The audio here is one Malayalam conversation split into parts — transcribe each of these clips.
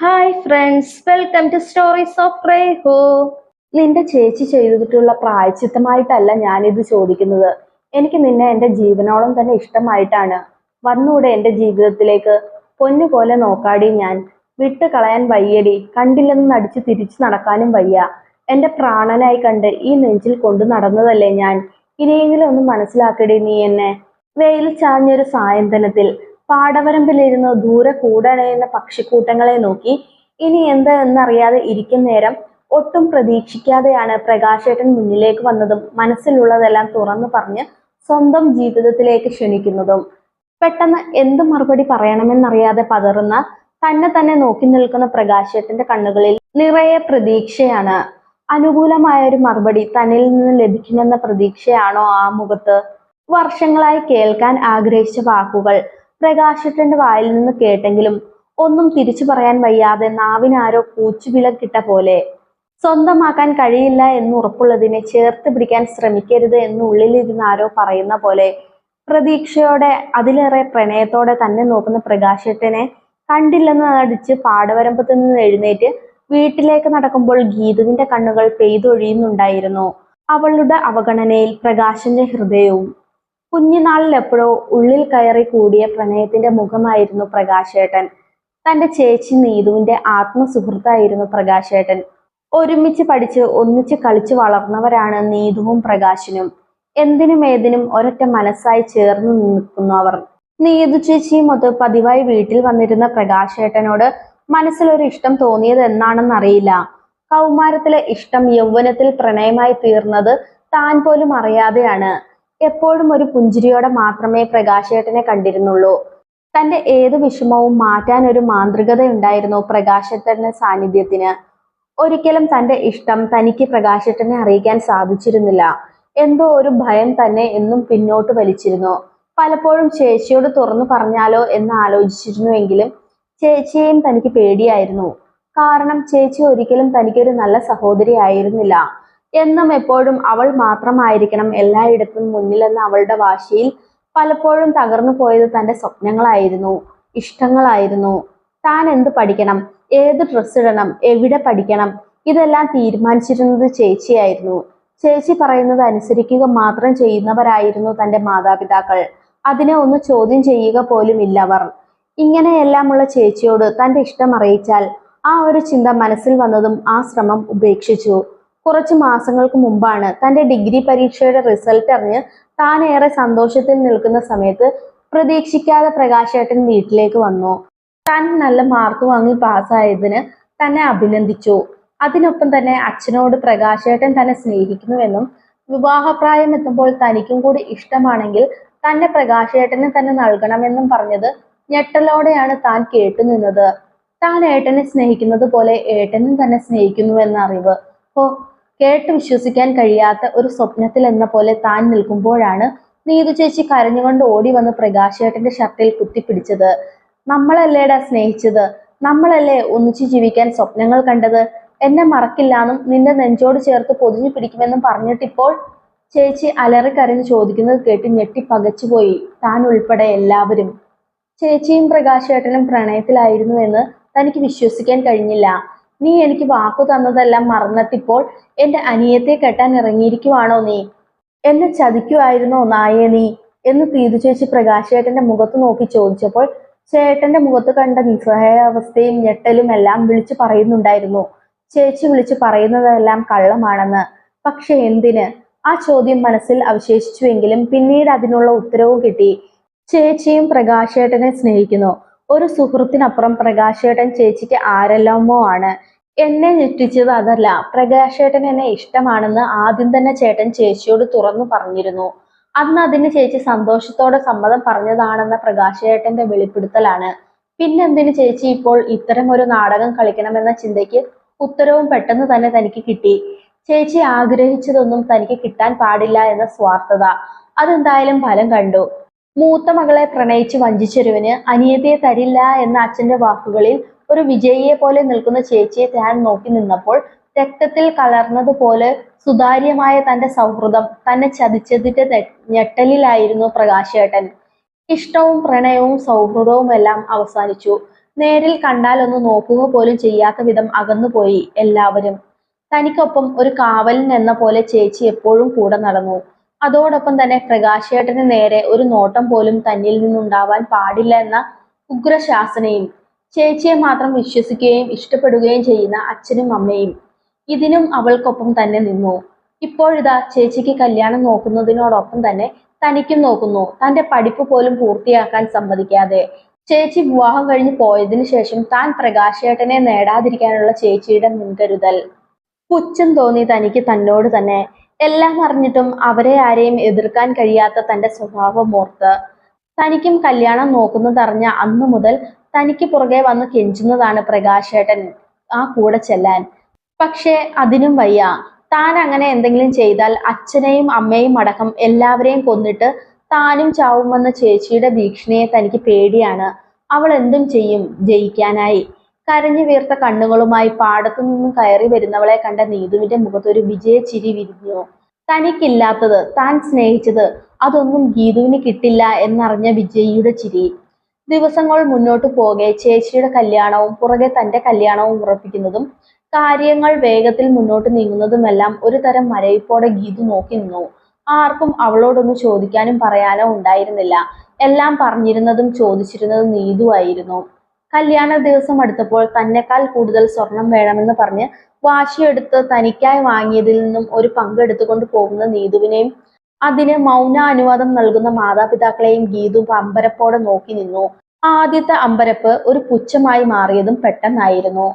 Hi friends welcome to stories of റേഹോ നിന്റെ ചേച്ചി ചെയ്തിട്ടുള്ള പ്രായച്ചിത്തമായിട്ടല്ല ഞാനിത് ചോദിക്കുന്നത്. എനിക്ക് നിന്നെ എന്റെ ജീവനോളം തന്നെ ഇഷ്ടമായിട്ടാണ്. വന്നൂടെ എന്റെ ജീവിതത്തിലേക്ക്. പൊന്നുപോലെ നോക്കാടി ഞാൻ. വിട്ട് കളയാൻ വയ്യടി. കണ്ടില്ലെന്ന് നടിച്ച് തിരിച്ചു നടക്കാനും വയ്യ. എന്റെ പ്രാണനായി കണ്ട് ഈ നെഞ്ചിൽ കൊണ്ടു നടന്നതല്ലേ ഞാൻ. ഇനിയെങ്കിലും ഒന്ന് മനസ്സിലാക്കടി നീ എന്നെ. വെയിൽ ചാഞ്ഞൊരു സായന്തനത്തിൽ. പാടവരമ്പിലിരുന്ന് ദൂരെ കൂടണയുന്ന പക്ഷിക്കൂട്ടങ്ങളെ നോക്കി ഇനി എന്ത് എന്നറിയാതെ ഇരിക്കുന്ന നേരം ഒട്ടും പ്രതീക്ഷിക്കാതെയാണ് പ്രകാശേട്ടൻ മുന്നിലേക്ക് വന്നതും മനസ്സിലുള്ളതെല്ലാം തുറന്നു പറഞ്ഞ് സ്വന്തം ജീവിതത്തിലേക്ക് ക്ഷണിക്കുന്നതും. പെട്ടെന്ന് എന്ത് മറുപടി പറയണമെന്നറിയാതെ പതറുന്ന തന്നെ തന്നെ നോക്കി നിൽക്കുന്ന പ്രകാശേട്ടന്റെ കണ്ണുകളിൽ നിറയെ പ്രതീക്ഷയാണ്. അനുകൂലമായ ഒരു മറുപടി തന്നിൽ നിന്ന് ലഭിക്കുമെന്ന പ്രതീക്ഷയാണോ ആ മുഖത്ത്? വർഷങ്ങളായി കേൾക്കാൻ ആഗ്രഹിച്ച വാക്കുകൾ. പ്രകാശത്തിന്റെ വായിൽ നിന്ന് കേട്ടെങ്കിലും ഒന്നും തിരിച്ചു പറയാൻ വയ്യാതെ നാവിനാരോ പൂച്ചുവിളക്കിട്ട പോലെ സ്വന്തമാക്കാൻ കഴിയില്ല എന്ന് ഉറപ്പുള്ളതിനെ ചേർത്ത് പിടിക്കാൻ ശ്രമിക്കരുത് എന്ന് ഉള്ളിലിരുന്ന് ആരോ പറയുന്ന പോലെ പ്രതീക്ഷയോടെ അതിലേറെ പ്രണയത്തോടെ തന്നെ നോക്കുന്ന പ്രകാശേട്ടനെ കണ്ടില്ലെന്ന് നടിച്ച് പാടവരമ്പത്ത് നിന്ന് എഴുന്നേറ്റ് വീട്ടിലേക്ക് നടക്കുമ്പോൾ ഗീതുവിന്റെ കണ്ണുകൾ പെയ്തൊഴിയുന്നുണ്ടായിരുന്നു. അവളുടെ അവഗണനയിൽ പ്രകാശന്റെ ഹൃദയവും കുഞ്ഞുനാളിൽ എപ്പോഴോ ഉള്ളിൽ കയറി കൂടിയ പ്രണയത്തിന്റെ മുഖമായിരുന്നു പ്രകാശേട്ടൻ. തന്റെ ചേച്ചി നീതുവിന്റെ ആത്മസുഹൃത്തായിരുന്നു പ്രകാശേട്ടൻ. ഒരുമിച്ച് പഠിച്ച് ഒന്നിച്ച് കളിച്ചു വളർന്നവരാണ് നീതുവും പ്രകാശിനും. എന്തിനും ഏതിനും ഒരൊറ്റ മനസ്സായി ചേർന്ന് നിൽക്കുന്നവർ നീതു ചേച്ചിയും ഒത്ത് പതിവായി വീട്ടിൽ വന്നിരുന്ന പ്രകാശേട്ടനോട് മനസ്സിലൊരു ഇഷ്ടം തോന്നിയത് എന്നാണെന്നറിയില്ല കൗമാരത്തിലെ ഇഷ്ടം യൗവനത്തിൽ പ്രണയമായി തീർന്നത് താൻ പോലും അറിയാതെയാണ്. എപ്പോഴും ഒരു പുഞ്ചിരിയോടെ മാത്രമേ പ്രകാശേട്ടനെ കണ്ടിരുന്നുള്ളൂ. തന്റെ ഏത് വിഷമവും മാറ്റാൻ ഒരു മാന്ത്രികത ഉണ്ടായിരുന്നു പ്രകാശേട്ടന്റെ സാന്നിധ്യത്തിന്. ഒരിക്കലും തന്റെ ഇഷ്ടം തനിക്ക് പ്രകാശേട്ടനെ അറിയിക്കാൻ സാധിച്ചിരുന്നില്ല. എന്തോ ഒരു ഭയം തന്നെ എന്നും പിന്നോട്ട് വലിച്ചിരുന്നു. പലപ്പോഴും ചേച്ചിയോട് തുറന്നു പറഞ്ഞാലോ എന്ന് ആലോചിച്ചിരുന്നുവെങ്കിലും ചേച്ചിയെയും തനിക്ക് പേടിയായിരുന്നു. കാരണം ചേച്ചി ഒരിക്കലും തനിക്കൊരു നല്ല സഹോദരി ആയിരുന്നില്ല. എന്നും എപ്പോഴും അവൾ മാത്രമായിരിക്കണം എല്ലായിടത്തും മുന്നിലെന്ന അവളുടെ വാശിയിൽ പലപ്പോഴും തകർന്നു പോയത് തന്റെ സ്വപ്നങ്ങളായിരുന്നു ഇഷ്ടങ്ങളായിരുന്നു. താൻ എന്ത് പഠിക്കണം ഏത് ഡ്രസ് ഇടണം എവിടെ പഠിക്കണം ഇതെല്ലാം തീരുമാനിച്ചിരുന്നത് ചേച്ചിയായിരുന്നു. ചേച്ചി പറയുന്നത് അനുസരിക്കുക മാത്രം ചെയ്യുന്നവരായിരുന്നു തന്റെ മാതാപിതാക്കൾ. അതിനെ ഒന്ന് ചോദ്യം ചെയ്യുക പോലും ഇല്ലവർ ഇങ്ങനെയെല്ലാമുള്ള ചേച്ചിയോട് തന്റെ ഇഷ്ടം അറിയിച്ചാൽ ആ ഒരു ചിന്ത മനസ്സിൽ വന്നതും ആ ശ്രമം ഉപേക്ഷിച്ചു. കുറച്ചു മാസങ്ങൾക്ക് മുമ്പാണ് തന്റെ ഡിഗ്രി പരീക്ഷയുടെ റിസൾട്ട് അറിഞ്ഞ് താൻ ഏറെ സന്തോഷത്തിൽ നിൽക്കുന്ന സമയത്ത് പ്രതീക്ഷിക്കാതെ പ്രകാശേട്ടൻ വീട്ടിലേക്ക് വന്നു. താൻ നല്ല മാർക്ക് വാങ്ങി പാസ്സായതിന് തന്നെ അഭിനന്ദിച്ചു. അതിനൊപ്പം തന്നെ അച്ഛനോട് പ്രകാശേട്ടൻ തന്നെ സ്നേഹിക്കുന്നുവെന്നും വിവാഹപ്രായം എത്തുമ്പോൾ തനിക്കും കൂടി ഇഷ്ടമാണെങ്കിൽ തന്നെ പ്രകാശേട്ടന് തന്നെ നൽകണമെന്നും പറഞ്ഞത് ഞെട്ടലോടെയാണ് താൻ കേട്ടുനിന്നത് താൻ ഏട്ടനെ സ്നേഹിക്കുന്നത് പോലെ ഏട്ടനും തന്നെ സ്നേഹിക്കുന്നുവെന്ന അറിവ്. ഓ കേട്ട് വിശ്വസിക്കാൻ കഴിയാത്ത ഒരു സ്വപ്നത്തിൽ എന്ന പോലെ താൻ നിൽക്കുമ്പോഴാണ് നീതു ചേച്ചി കരഞ്ഞുകൊണ്ട് ഓടി വന്ന് പ്രകാശേട്ടന്റെ ഷർട്ടിൽ കുത്തിപ്പിടിച്ചത്. നമ്മളല്ലേടാ സ്നേഹിച്ചത്? നമ്മളല്ലേ ഒന്നിച്ചു ജീവിക്കാൻ സ്വപ്നങ്ങൾ കണ്ടത്? എന്നെ മറക്കില്ലാന്നും നിന്റെ നെഞ്ചോട് ചേർത്ത് പൊതിഞ്ഞു പിടിക്കുമെന്നും പറഞ്ഞിട്ടിപ്പോൾ? ചേച്ചി അലറിക്കരഞ്ഞ് ചോദിക്കുന്നത് കേട്ട് ഞെട്ടി പകച്ചുപോയി. താൻ ഉൾപ്പെടെ എല്ലാവരും. ചേച്ചിയും പ്രകാശേട്ടനും പ്രണയത്തിലായിരുന്നു എന്ന് തനിക്ക് വിശ്വസിക്കാൻ കഴിഞ്ഞില്ല. നീ എനിക്ക് വാക്കു തന്നതെല്ലാം മറന്നിട്ടിപ്പോൾ എന്റെ അനിയത്തെ കെട്ടാൻ ഇറങ്ങിയിരിക്കുവാണോ നീ? എന്നെ ചതിക്കുമായിരുന്നോ നായേ നീ? എന്ന് തീതു ചേച്ചി പ്രകാശേട്ടന്റെ മുഖത്ത് നോക്കി ചോദിച്ചപ്പോൾ ചേട്ടന്റെ മുഖത്ത് കണ്ട നിസ്സഹായാവസ്ഥയും ഞെട്ടലും എല്ലാം വിളിച്ചു പറയുന്നുണ്ടായിരുന്നു. ചേച്ചി വിളിച്ചു പറയുന്നതെല്ലാം കള്ളമാണെന്ന്. പക്ഷെ എന്തിന്? ആ ചോദ്യം മനസ്സിൽ അവശേഷിച്ചുവെങ്കിലും പിന്നീട് അതിനുള്ള ഉത്തരവും കിട്ടി. ചേച്ചിയും പ്രകാശേട്ടനെ സ്നേഹിക്കുന്നു. ഒരു സുഹൃത്തിനപ്പുറം പ്രകാശേട്ടൻ ചേച്ചിക്ക് ആരെല്ലാമോ ആണ്. എന്നെ ഞെട്ടിച്ചത് അതല്ല. പ്രകാശേട്ടൻ എന്നെ ഇഷ്ടമാണെന്ന് ആദ്യം തന്നെ ചേട്ടൻ ചേച്ചിയോട് തുറന്നു പറഞ്ഞിരുന്നു. അന്ന് അതിന് ചേച്ചി സന്തോഷത്തോടെ സമ്മതം പറഞ്ഞതാണെന്ന പ്രകാശേട്ടന്റെ വെളിപ്പെടുത്തലാണ്. പിന്നെന്തിന് ചേച്ചി ഇപ്പോൾ ഇത്തരം ഒരു നാടകം കളിക്കണമെന്ന ചിന്തയ്ക്ക് ഉത്തരവും പെട്ടെന്ന് തന്നെ തനിക്ക് കിട്ടി. ചേച്ചി ആഗ്രഹിച്ചതൊന്നും തനിക്ക് കിട്ടാൻ പാടില്ല എന്ന സ്വാർത്ഥത. അതെന്തായാലും ഫലം കണ്ടു. മൂത്ത മകളെ പ്രണയിച്ച് വഞ്ചിച്ചൊരുവന് അനിയത്തിയെ തരില്ല എന്ന അച്ഛന്റെ വാക്കുകളിൽ ഒരു വിജയിയെ പോലെ നിൽക്കുന്ന ചേച്ചിയെ താൻ നോക്കി നിന്നപ്പോൾ രക്തത്തിൽ കലർന്നതുപോലെ സുതാര്യമായ തന്റെ സൗഹൃദം തന്നെ ചതിച്ചതിന്റെ ഞെട്ടലിലായിരുന്നു പ്രകാശേട്ടൻ. ഇഷ്ടവും പ്രണയവും സൗഹൃദവും എല്ലാം അവസാനിച്ചു. നേരിൽ കണ്ടാൽ ഒന്ന് നോക്കുക പോലും ചെയ്യാത്ത വിധം അകന്നുപോയി എല്ലാവരും. തനിക്കൊപ്പം ഒരു കാവലൻ എന്ന പോലെ ചേച്ചി എപ്പോഴും കൂടെ നടന്നു. അതോടൊപ്പം തന്നെ പ്രകാശേട്ടന് നേരെ ഒരു നോട്ടം പോലും തന്നിൽ നിന്നുണ്ടാവാൻ പാടില്ല എന്ന ഉഗ്രശാസനയും ചേച്ചിയെ മാത്രം വിശ്വസിക്കുകയും ഇഷ്ടപ്പെടുകയും ചെയ്യുന്ന അച്ഛനും അമ്മയും ഇതിനും അവൾക്കൊപ്പം തന്നെ നിന്നു. ഇപ്പോഴിതാ ചേച്ചിക്ക് കല്യാണം നോക്കുന്നതിനോടൊപ്പം തന്നെ തനിക്കും നോക്കുന്നു. തന്റെ പഠിപ്പ് പോലും പൂർത്തിയാക്കാൻ സമ്മതിക്കാതെ. ചേച്ചി വിവാഹം കഴിഞ്ഞ് പോയതിനു ശേഷം താൻ പ്രകാശേട്ടനെ നേടാതിരിക്കാനുള്ള ചേച്ചിയുടെ മുൻകരുതൽ. പുച്ഛം തോന്നി തനിക്ക് തന്നോട് തന്നെ എല്ലാം അറിഞ്ഞിട്ടും അവരെ ആരെയും എതിർക്കാൻ കഴിയാത്ത തന്റെ സ്വഭാവം ഓർത്ത് തനിക്കും കല്യാണം നോക്കുന്നതറിഞ്ഞ അന്നു മുതൽ തനിക്ക് പുറകെ വന്ന് കെഞ്ചുന്നതാണ് പ്രകാശേട്ടൻ ആ കൂടെ ചെല്ലാൻ. പക്ഷേ അതിനും വയ്യ. താൻ അങ്ങനെ എന്തെങ്കിലും ചെയ്താൽ അച്ഛനെയും അമ്മയും അടക്കം എല്ലാവരെയും കൊന്നിട്ട് താനും ചാവുമെന്ന ചേച്ചിയുടെ ഭീഷണിയെ തനിക്ക് പേടിയാണ്. അവൾ എന്തും ചെയ്യും ജയിക്കാനായി. കരഞ്ഞു വീർത്ത കണ്ണുകളുമായി പാടത്തു നിന്നും കയറി വരുന്നവളെ കണ്ട നീതുവിന്റെ മുഖത്തൊരു വിജയ ചിരി വിരിഞ്ഞു. തനിക്കില്ലാത്തത് താൻ സ്നേഹിച്ചത് അതൊന്നും ഗീതുവിന് കിട്ടില്ല എന്നറിഞ്ഞ വിജയിയുടെ ചിരി. ദിവസങ്ങൾ മുന്നോട്ടു പോകെ ചേച്ചിയുടെ കല്യാണവും പുറകെ തന്റെ കല്യാണവും ഉറപ്പിക്കുന്നതും കാര്യങ്ങൾ വേഗത്തിൽ മുന്നോട്ട് നീങ്ങുന്നതുമെല്ലാം ഒരു തരം മരയിപ്പോടെ ഗീതു നോക്കി നിന്നു. ആർക്കും അവളോടൊന്ന് ചോദിക്കാനും പറയാനോ ഉണ്ടായിരുന്നില്ല. എല്ലാം പറഞ്ഞിരുന്നതും ചോദിച്ചിരുന്നതും നീതുവായിരുന്നു കല്യാണ ദിവസം അടുത്തപ്പോൾ തന്നെക്കാൾ കൂടുതൽ സ്വർണം വേണമെന്ന് പറഞ്ഞ് വാശിയെടുത്ത് തനിക്കായി വാങ്ങിയതിൽ നിന്നും ഒരു പങ്കെടുത്തുകൊണ്ട് പോകുന്ന നീതുവിനെയും അതിന് മൗന അനുവാദം നൽകുന്ന മാതാപിതാക്കളെയും ഗീതു അമ്പരപ്പോടെ നോക്കി നിന്നു. ആദ്യത്തെ അമ്പരപ്പ് ഒരു പുച്ഛമായി മാറിയതും പെട്ടെന്നായിരുന്നു.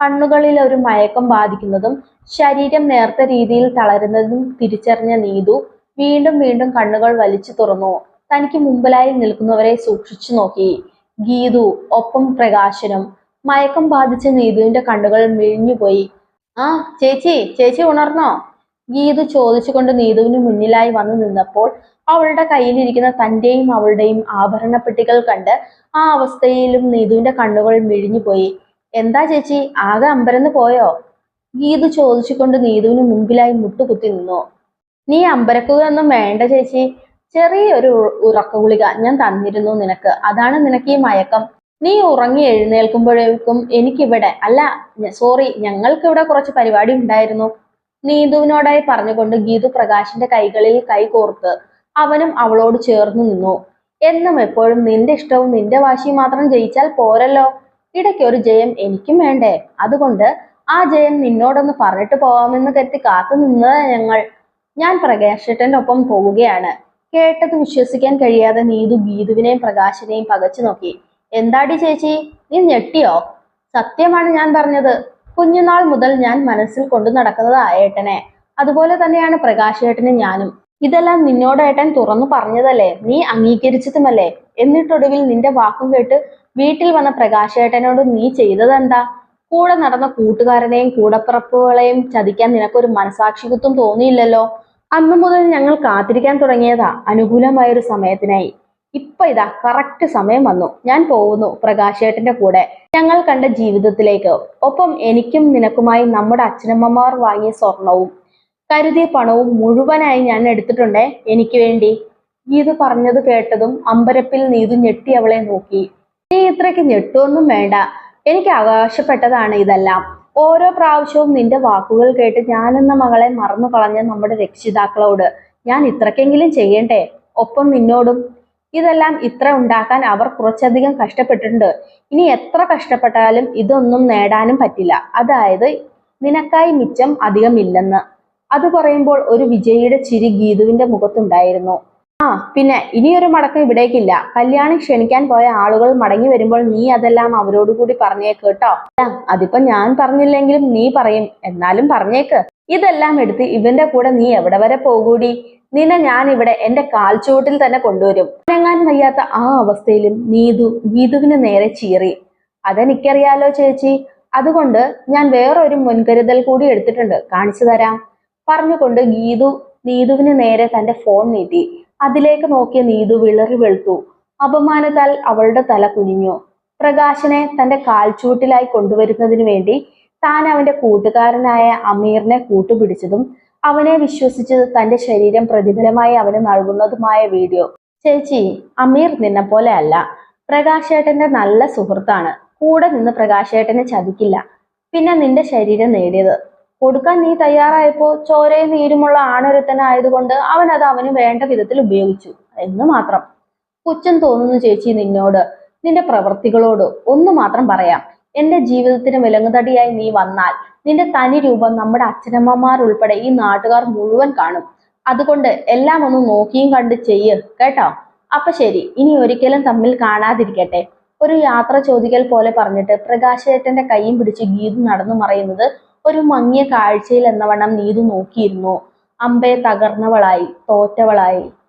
കണ്ണുകളിൽ ഒരു മയക്കം ബാധിക്കുന്നതും ശരീരം നേർത്ത രീതിയിൽ തളരുന്നതും തിരിച്ചറിഞ്ഞ നീതു വീണ്ടും വീണ്ടും കണ്ണുകൾ വലിച്ചു തുറന്നു. തനിക്ക് മുമ്പിലായി നിൽക്കുന്നവരെ സൂക്ഷിച്ചു നോക്കി. ഗീതു ഒപ്പം പ്രകാശനം. മയക്കം ബാധിച്ച നീതുവിന്റെ കണ്ണുകൾ മിഴിഞ്ഞുപോയി ആ ചേച്ചി ചേച്ചി ഉണർന്നോ? ഗീതു ചോദിച്ചുകൊണ്ട് നീതുവിന് മുന്നിലായി വന്നു നിന്നപ്പോൾ അവളുടെ കയ്യിലിരിക്കുന്ന തന്റെയും അവളുടെയും ആഭരണപ്പെട്ടികൾ കണ്ട് ആ അവസ്ഥയിലും നീതുവിന്റെ കണ്ണുകൾ മിഴിഞ്ഞുപോയി എന്താ ചേച്ചി ആകെ അമ്പരന്ന് പോയോ? ഗീതു ചോദിച്ചുകൊണ്ട് നീതുവിന് മുമ്പിലായി മുട്ടുകുത്തി നിന്നു. നീ അമ്പരക്കുക ഒന്നും വേണ്ട ചേച്ചി. ചെറിയൊരു ഉറക്കഗുളിക ഉറക്ക ഗുളിക ഞാൻ തന്നിരുന്നു നിനക്ക്. അതാണ് നിനക്ക് ഈ മയക്കം. നീ ഉറങ്ങി എഴുന്നേൽക്കുമ്പോഴേക്കും എനിക്കിവിടെ അല്ല സോറി ഞങ്ങൾക്ക് ഇവിടെ കുറച്ച് പരിപാടി ഉണ്ടായിരുന്നു. നീതുവിനോടായി പറഞ്ഞുകൊണ്ട് ഗീതു പ്രകാശിന്റെ കൈകളിൽ കൈ കോർത്ത് അവനും അവളോട് ചേർന്ന് നിന്നു. എന്നും എപ്പോഴും നിന്റെ ഇഷ്ടവും നിന്റെ വാശിയും മാത്രം ജയിച്ചാൽ പോരല്ലോ. ഇടയ്ക്ക് ഒരു ജയം എനിക്കും വേണ്ടേ? അതുകൊണ്ട് ആ ജയം നിന്നോടൊന്ന് പറഞ്ഞിട്ട് പോവാമെന്ന് കരുതി കാത്തു നിന്നത് ഞങ്ങൾ. ഞാൻ പ്രകാശേട്ടന്റെ ഒപ്പം പോവുകയാണ്. കേട്ടത് വിശ്വസിക്കാൻ കഴിയാതെ നീതു ഗീതുവിനെയും പ്രകാശിനെയും പകച്ചു നോക്കി. എന്താടി ചേച്ചി? നീ ഞെട്ടിയോ? സത്യമാണ് ഞാൻ പറഞ്ഞത്. കുഞ്ഞുനാൾ മുതൽ ഞാൻ മനസ്സിൽ കൊണ്ടു നടക്കുന്നത് ആയേട്ടനെ അതുപോലെ തന്നെയാണ് പ്രകാശേട്ടനും ഞാനും. ഇതെല്ലാം നിന്നോട് ഏട്ടൻ തുറന്നു പറഞ്ഞതല്ലേ? നീ അംഗീകരിച്ചതുമല്ലേ? എന്നിട്ടൊടുവിൽ നിന്റെ വാക്കും കേട്ട് വീട്ടിൽ വന്ന പ്രകാശേട്ടനോട് നീ ചെയ്തതെന്താ? കൂടെ നടന്ന കൂട്ടുകാരനെയും കൂടപ്പിറപ്പുകളെയും ചതിക്കാൻ നിനക്കൊരു മനസാക്ഷിത്വം തോന്നിയില്ലല്ലോ? അന്നു മുതൽ ഞങ്ങൾ കാത്തിരിക്കാൻ തുടങ്ങിയതാ അനുകൂലമായ ഒരു സമയത്തിനായി. ഇപ്പൊ ഇതാ കറക്റ്റ് സമയം വന്നു. ഞാൻ പോകുന്നു പ്രകാശേട്ടന്റെ കൂടെ. ഞങ്ങൾ കണ്ട ജീവിതത്തിലേക്ക്. ഒപ്പം എനിക്കും നിനക്കുമായി നമ്മുടെ അച്ഛനമ്മമാർ വാങ്ങിയ സ്വർണവും കരുതിയ പണവും മുഴുവനായി ഞാൻ എടുത്തിട്ടുണ്ടേ? എനിക്ക് വേണ്ടി. ഗീതു പറഞ്ഞത് കേട്ടതും അമ്പരപ്പിൽ നീതു ഞെട്ടി അവളെ നോക്കി. നീ ഇത്രയ്ക്ക് ഞെട്ടുവൊന്നും വേണ്ട. എനിക്ക് അവകാശപ്പെട്ടതാണ് ഇതെല്ലാം. ഓരോ പ്രാവശ്യവും നിന്റെ വാക്കുകൾ കേട്ട് ഞാനെന്ന മകളെ മറന്നു കളഞ്ഞ നമ്മുടെ രക്ഷിതാക്കളോട് ഞാൻ ഇത്രക്കെങ്കിലും ചെയ്യണ്ടേ? ഒപ്പം നിന്നോടും. ഇതെല്ലാം ഇത്ര ഉണ്ടാക്കാൻ അവർ കുറച്ചധികം കഷ്ടപ്പെട്ടിട്ടുണ്ട്. ഇനി എത്ര കഷ്ടപ്പെട്ടാലും ഇതൊന്നും നേടാനും പറ്റില്ല. അതായത് നിനക്കായി മിച്ചം അധികമില്ലെന്ന് അത് പറയുമ്പോൾ ഒരു വിജയിയുടെ ചിരി ഗീതുവിന്റെ മുഖത്തുണ്ടായിരുന്നു. ആ പിന്നെ ഇനിയൊരു മടക്കം ഇവിടേക്കില്ല. കല്യാണം ക്ഷണിക്കാൻ പോയ ആളുകൾ മടങ്ങി വരുമ്പോൾ നീ അതെല്ലാം അവരോട് കൂടി പറഞ്ഞേക്ക് കേട്ടോ. അതിപ്പോ ഞാൻ പറഞ്ഞില്ലെങ്കിലും നീ പറയും. എന്നാലും പറഞ്ഞേക്ക്. ഇതെല്ലാം എടുത്ത് ഇവന്റെ കൂടെ നീ എവിടെ വരെ പോകൂടി? നിന്നെ ഞാൻ ഇവിടെ എന്റെ കാൽച്ചുവട്ടിൽ തന്നെ കൊണ്ടുവരും. അനങ്ങാൻ വയ്യാത്ത ആ അവസ്ഥയിലും നീതു ഗീതുവിന് നേരെ ചീറി. അതെനിക്കറിയാലോ ചേച്ചി? അതുകൊണ്ട് ഞാൻ വേറൊരു മുൻകരുതൽ കൂടി എടുത്തിട്ടുണ്ട്. കാണിച്ചു തരാം. പറഞ്ഞുകൊണ്ട് ഗീതു നീതുവിന് നേരെ തന്റെ ഫോൺ നീട്ടി. അതിലേക്ക് നോക്കിയ നീതു വിളറി വെളുത്തു. അപമാനത്താൽ അവളുടെ തല കുനിഞ്ഞു. പ്രകാശനെ തന്റെ കാൽച്ചൂട്ടിലായി കൊണ്ടുവരുന്നതിന് വേണ്ടി താൻ അവന്റെ കൂട്ടുകാരനായ അമീറിനെ കൂട്ടുപിടിച്ചതും അവനെ വിശ്വസിച്ച് തന്റെ ശരീരം പ്രതിഫലമായി അവന് നൽകുന്നതുമായ വീഡിയോ. ചേച്ചി അമീർ നിന്നെ പോലെ അല്ല. പ്രകാശേട്ടന്റെ നല്ല സുഹൃത്താണ്. കൂടെ നിന്ന് പ്രകാശേട്ടനെ ചതിക്കില്ല. പിന്നെ നിന്റെ ശരീരം നേടിയത്? കൊടുക്കാൻ നീ തയ്യാറായപ്പോ ചോരയും നീരുമുള്ള ആണൊരുത്തനായതുകൊണ്ട് അവൻ അത് അവന് വേണ്ട വിധത്തിൽ ഉപയോഗിച്ചു. എന്ന് മാത്രം. പുച്ഛം തോന്നുന്നു ചേച്ചി നിന്നോട്. നിന്റെ പ്രവൃത്തികളോട് ഒന്ന് മാത്രം പറയാം. എന്റെ ജീവിതത്തിന് വിലങ്ങുതടിയായി നീ വന്നാൽ നിന്റെ തനി രൂപം നമ്മുടെ അച്ഛനമ്മമാർ ഉൾപ്പെടെ ഈ നാട്ടുകാർ മുഴുവൻ കാണും. അതുകൊണ്ട് എല്ലാം ഒന്ന് നോക്കിയും കണ്ട് ചെയ്യ് കേട്ടോ? അപ്പൊ ശരി ഇനി ഒരിക്കലും തമ്മിൽ കാണാതിരിക്കട്ടെ. ഒരു യാത്ര ചോദിക്കൽ പോലെ പറഞ്ഞിട്ട് പ്രകാശേട്ടന്റെ കൈയും പിടിച്ച് ഗീതു നടന്നു മറയുന്നത് ഒരു മങ്ങിയ കാഴ്ചയിൽ എന്നവണ്ണം നീതു നോക്കിയിരുന്നു. അമ്പെ തകർന്നവളായി തോറ്റവളായി.